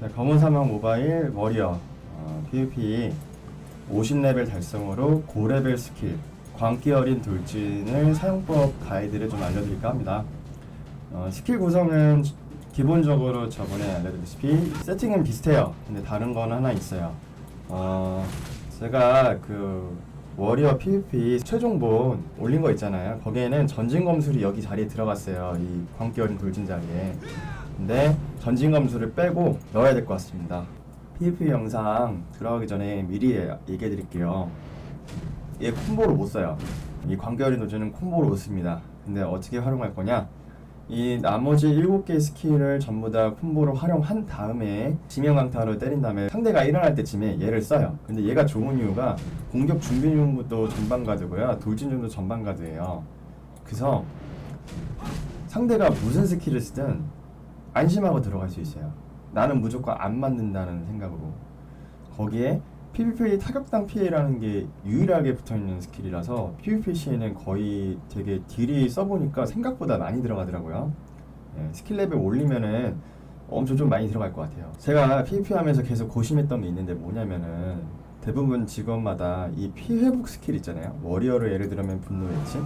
자, 검은 사막 모바일 워리어 어, PVP 50레벨 달성으로 고레벨 스킬 광기 어린 돌진을 사용법 가이드를 좀 알려드릴까 합니다. 어, 스킬 구성은 기본적으로 저번에 알려드렸다시피 세팅은 비슷해요. 근데 다른 건 하나 있어요. 어, 제가 그 워리어 PVP 최종본 올린 거 있잖아요. 거기에는 전진 검술이 여기 자리에 들어갔어요. 이 광기 어린 돌진 자리에. 근데 전진 검술을 빼고 넣어야 될 것 같습니다. PVP 영상 들어가기 전에 미리 얘기해 드릴게요. 얘 콤보로 못 써요. 이 광기 어린 돌진은 콤보로 못 씁니다. 근데 어떻게 활용할 거냐? 이 나머지 7개의 스킬을 전부 다 콤보로 활용한 다음에 지명강타로 때린 다음에 상대가 일어날 때쯤에 얘를 써요. 근데 얘가 좋은 이유가 공격 준비용도 전방가드고요. 돌진용도 전방가드예요. 그래서 상대가 무슨 스킬을 쓰든 안심하고 들어갈 수 있어요. 나는 무조건 안 맞는다는 생각으로. 거기에 PVP 타격당 피해라는 게 유일하게 붙어있는 스킬이라서 PVP 시에는 거의 되게 딜이 써보니까 생각보다 많이 들어가더라고요. 예, 스킬 레벨 올리면은 엄청 좀 많이 들어갈 것 같아요. 제가 PVP 하면서 계속 고심했던 게 있는데 뭐냐면은 대부분 직업마다 이 피회복 스킬 있잖아요. 워리어를 예를 들면 분노 외침.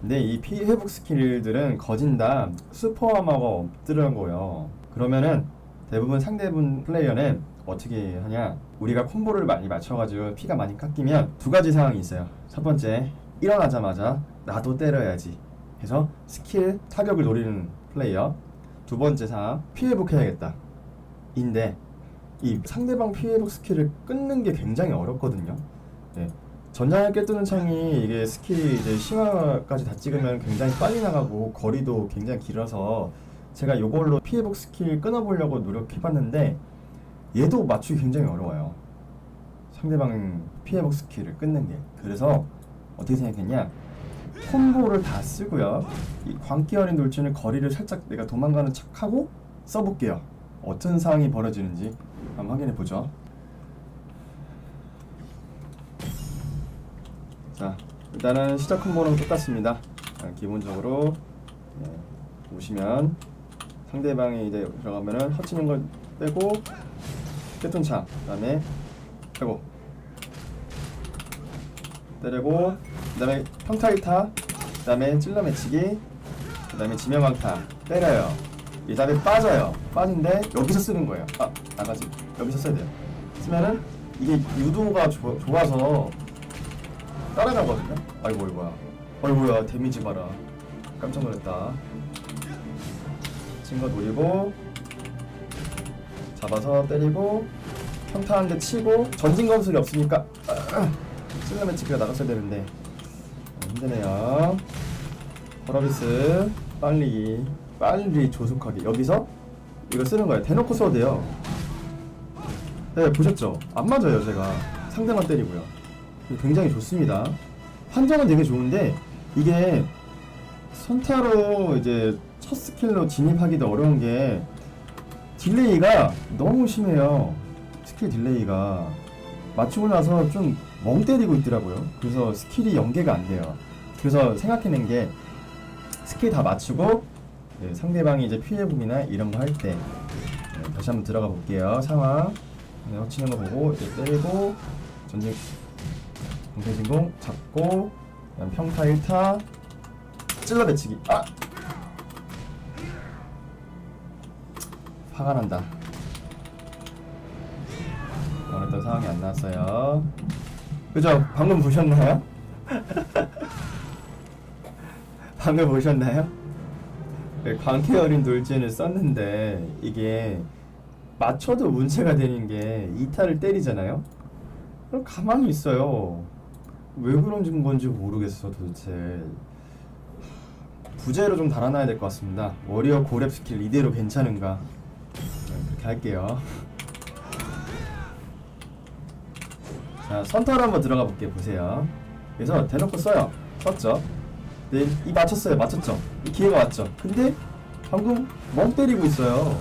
근데 이 피회복 스킬들은 거진다 슈퍼하마가 없더라고요. 그러면은 대부분 상대분 플레이어는 어떻게 하냐? 우리가 콤보를 많이 맞춰가지고 피가 많이 깎이면 두 가지 상황이 있어요. 첫 번째, 일어나자마자 나도 때려야지 해서 스킬 타격을 노리는 플레이어. 두 번째 상황, 피해복해야겠다. 인데 이 상대방 피해복 스킬을 끊는 게 굉장히 어렵거든요. 네. 전장을 깨뜨는 창이 이게 스킬이 이제 심화까지 다 찍으면 굉장히 빨리 나가고 거리도 굉장히 길어서 제가 이걸로 피해복 스킬 끊어보려고 노력해봤는데 얘도 맞추기 굉장히 어려워요. 상대방 피해복 스킬을 끊는 게. 그래서 어떻게 생각했냐? 콤보를 다 쓰고요. 이 광기 어린 돌진을 거리를 살짝 내가 도망가는 척하고 써볼게요. 어떤 상황이 벌어지는지 한번 확인해 보죠. 자, 일단은 시작 콤보는 똑같습니다. 아, 기본적으로 네, 보시면 상대방이 이제 들어가면은 허치는 걸 빼고 깨톤창 그다음에 빼고. 때리고 그다음에 평타이타 그다음에 찔러 매치기 그다음에 지명왕타. 때려요. 이 다음에 빠져요. 빠진데 여기서 쓰는 거예요. 아 나가지. 여기서 써야 돼요. 쓰면은 이게 유도가 조, 좋아서 따라가거든요 아이고 이거야. 아이고야 데미지 봐라. 깜짝 놀랐다. 친거 노리고 잡아서 때리고 평타 한 대 치고 전진 검술이 없으니까 찔러 매치기가 나갔어야 되는데. 어, 힘드네요. 버러비스 빨리 빨리 조속하게. 여기서 이거 쓰는 거예요. 대놓고 써도 돼요. 네 보셨죠? 안 맞아요 제가. 상대만 때리고요 굉장히 좋습니다 판정은 되게 좋은데 이게 선타로 이제 첫 스킬로 진입하기도 어려운 게 딜레이가 너무 심해요. 스킬 딜레이가 맞추고 나서 좀 멍 때리고 있더라고요. 그래서 스킬이 연계가 안 돼요. 그래서 생각해낸 게 스킬 다 맞추고 네, 상대방이 이제 피해복이나 이런 거 할때 네, 다시 한번 들어가 볼게요. 상황 네, 허치는 거 보고 이제 때리고 전진 공태진공 잡고 그다음 평타 1타 찔러 배치기 아 화가 난다. 원했던 상황이 안 나왔어요. 그죠? 방금 보셨나요? 방금 보셨나요? 네, 광기 어린 돌진을 썼는데 이게 맞춰도 문제가 되는 게 이타를 때리잖아요. 그럼 가만히 있어요. 왜 그런 건지 모르겠어 도대체. 부재로 좀 달아놔야 될 것 같습니다. 워리어 고렙 스킬 이대로 괜찮은가? 네, 그렇게 할게요. 자, 선타로 한번 들어가 볼게요. 보세요. 그래서 대놓고 써요. 썼죠? 네, 이 맞췄어요. 맞췄죠? 이 기회가 왔죠? 근데 방금 멍 때리고 있어요.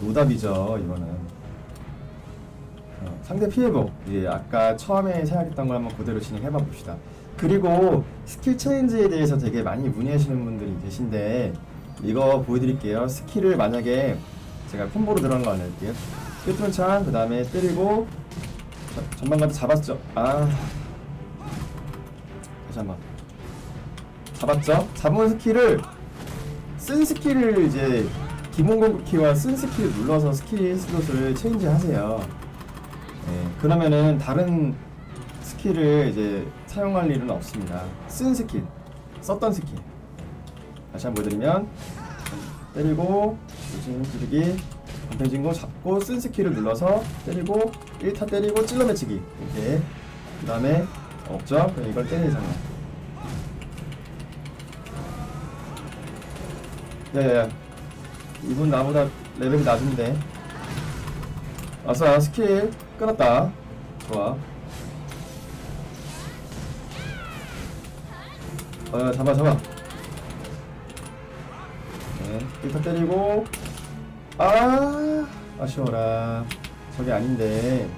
노답이죠, 이거는. 어, 상대 피해복. 예, 아까 처음에 생각했던 걸 한번 그대로 진행해 봐 봅시다. 그리고 스킬 체인지에 대해서 되게 많이 문의하시는 분들이 계신데 이거 보여드릴게요. 스킬을 만약에 제가 콤보로 들어간 거 알려드릴게요. 꿰뚫은 창, 그 다음에 때리고 자, 전방가도 잡았죠. 아 다시 한번 잡았죠. 잡은 스킬을 쓴 스킬을 이제 기본 공격키와 쓴 스킬을 눌러서 스킬 슬롯을 체인지 하세요. 네, 그러면은 다른 스킬을 이제 사용할 일은 없습니다. 쓴 스킬, 썼던 스킬. 다시 한번 보여드리면 때리고 조심 두르기 방패진공 잡고 쓴 스킬을 눌러서 때리고 1타 때리고 찔러 매치기 이렇게 그 다음에 없죠? 그럼 이걸 상황 야야야 이분 나보다 레벨이 낮은데 아싸 스킬 끊었다. 좋아. 어 잡아 잡아. 네 1타 때리고. 아 아쉬워라. 저게 아닌데.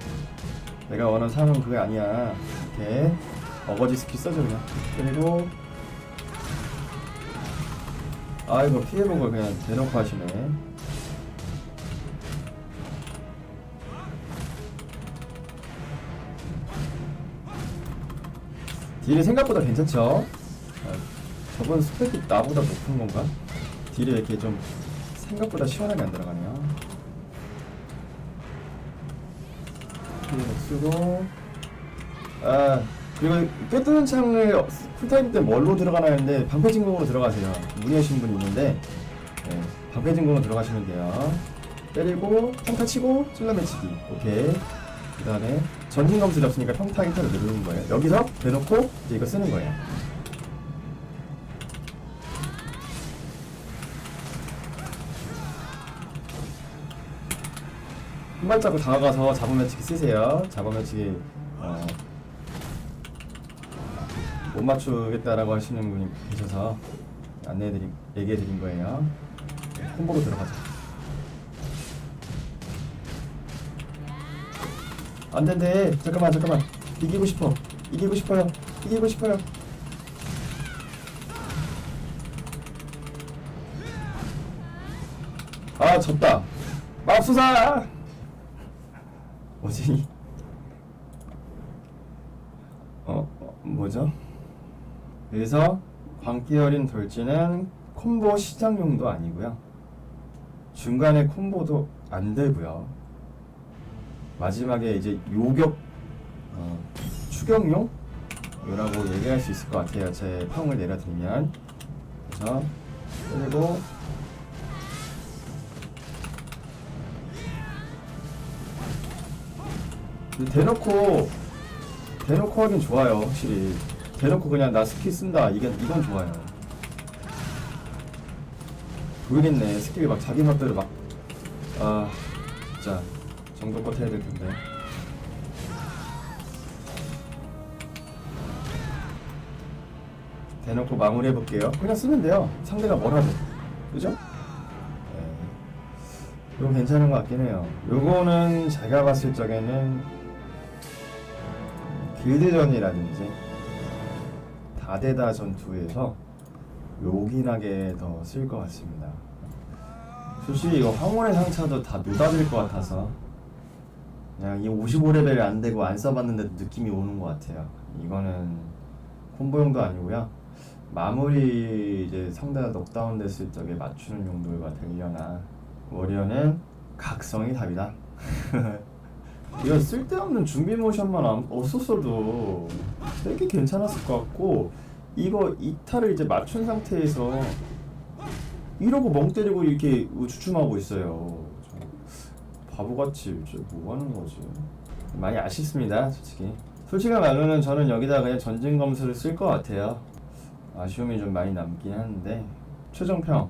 내가 원하는 상황은 그게 아니야. 이렇게 어거지 스킬 써줘 그냥. 그리고. 아 이거 피해본 걸 그냥. 대놓고 하시네 딜이 생각보다 괜찮죠? 아, 저번 스펙이 나보다 높은 건가? 딜이 이렇게 좀 생각보다 시원하게 안 들어가네요. 딜 쓰고 아 그리고 꿰뚫는 창을 쿨타임 때 뭘로 들어가나 했는데 방패진공으로 들어가세요. 문의하신 분이 있는데 네, 방패진공으로 들어가시면 돼요. 때리고 평타 치고 찔러 매치기 오케이 그 다음에 전진 검수를 없으니까 평타 힌터를 누르는 거예요. 여기서 대놓고 이제 이거 쓰는 거예요. 한 발자국 다가가서 잡아매치기 쓰세요. 잡아매치기 어, 못 맞추겠다라고 하시는 분이 계셔서 안내해드린 얘기해드린 거예요. 콤보로 들어가자. 안 된대. 잠깐만 잠깐만. 이기고 싶어. 이기고 싶어요. 이기고 싶어요. 아 졌다. 맙소사. 뭐지? 어, 어 뭐죠? 그래서 광기 어린 돌진은 콤보 시작용도 아니고요. 중간에 콤보도 안 되고요. 마지막에 이제 요격 어, 추격용? 이라고 얘기할 수 있을 것 같아요. 제 평을 내려드리면. 그래서 그리고 대놓고 대놓고 하긴 좋아요 확실히. 대놓고 그냥 나 스킬 쓴다 이게 이건 좋아요. 모르겠네. 스킬이 막 자기 멋대로 막아 진짜 정도껏 해야 될 텐데 대놓고 마무리 해 볼게요 그냥 쓰면 돼요 상대가 뭐라도 그죠? 네. 이거 괜찮은 것 같긴 해요 요거는 제가 봤을 적에는 길드전이라든지 다대다 전투에서 요긴하게 더 쓸 것 같습니다. 솔직히 이거 황혼의 상처도 다 노답일 것 같아서 그냥 이 55레벨이 안 되고 안 써봤는데도 느낌이 오는 것 같아요. 이거는 콤보용도 아니고요. 마무리 이제 상대가 넉다운 됐을 적에 맞추는 용도가 되려나 워리어는 각성이 답이다. 이거 쓸데없는 준비 모션만 안- 없었어도 되게 괜찮았을 것 같고 이거 이타를 이제 맞춘 상태에서 이러고 멍 때리고 이렇게 주춤하고 있어요. 저 바보같이 뭐 하는 거지? 많이 아쉽습니다, 솔직히. 솔직한 말로는 저는 여기다 그냥 전진 검수를 쓸 것 같아요. 아쉬움이 좀 많이 남긴 하는데 최종평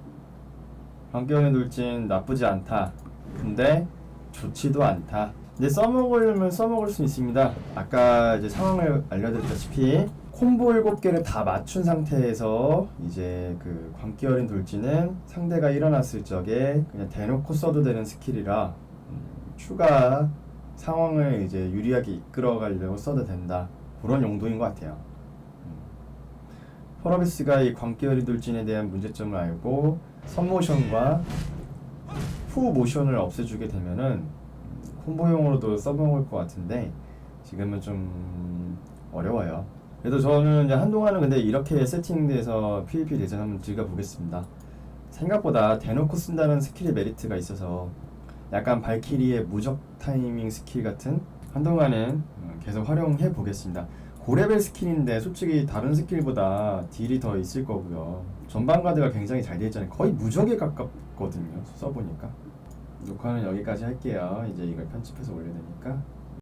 반겨의 돌진 나쁘지 않다. 근데 좋지도 않다. 근데 써먹으려면 써먹을 수 있습니다. 아까 이제 상황을 알려드렸다시피 콤보 7개를 다 맞춘 상태에서 이제 그 광기 어린 돌진은 상대가 일어났을 적에 그냥 대놓고 써도 되는 스킬이라 음, 추가 상황을 이제 유리하게 이끌어 가려고 써도 된다. 그런 용도인 것 같아요. 퍼러비스가 이 광기 어린 돌진에 대한 문제점을 알고 선모션과 fu 모션을 없애주게 되면은 콤보용으로도 써먹을 것 같은데 지금은 좀 어려워요. 그래도 저는 이제 한동안은 근데 이렇게 세팅돼서 PVP 대전 한번 즐겨보겠습니다. 생각보다 대놓고 쓴다는 스킬의 메리트가 있어서 약간 발키리의 무적 타이밍 스킬 같은 한동안은 음, 계속 활용해 보겠습니다. 고레벨 스킬인데 솔직히 다른 스킬보다 딜이 더 있을 거고요. 전방 가드가 굉장히 잘돼 있잖아요. 거의 무적에 가깝거든요. 써보니까. 녹화는 여기까지 할게요. 이제 이걸 편집해서 올려야 되니까.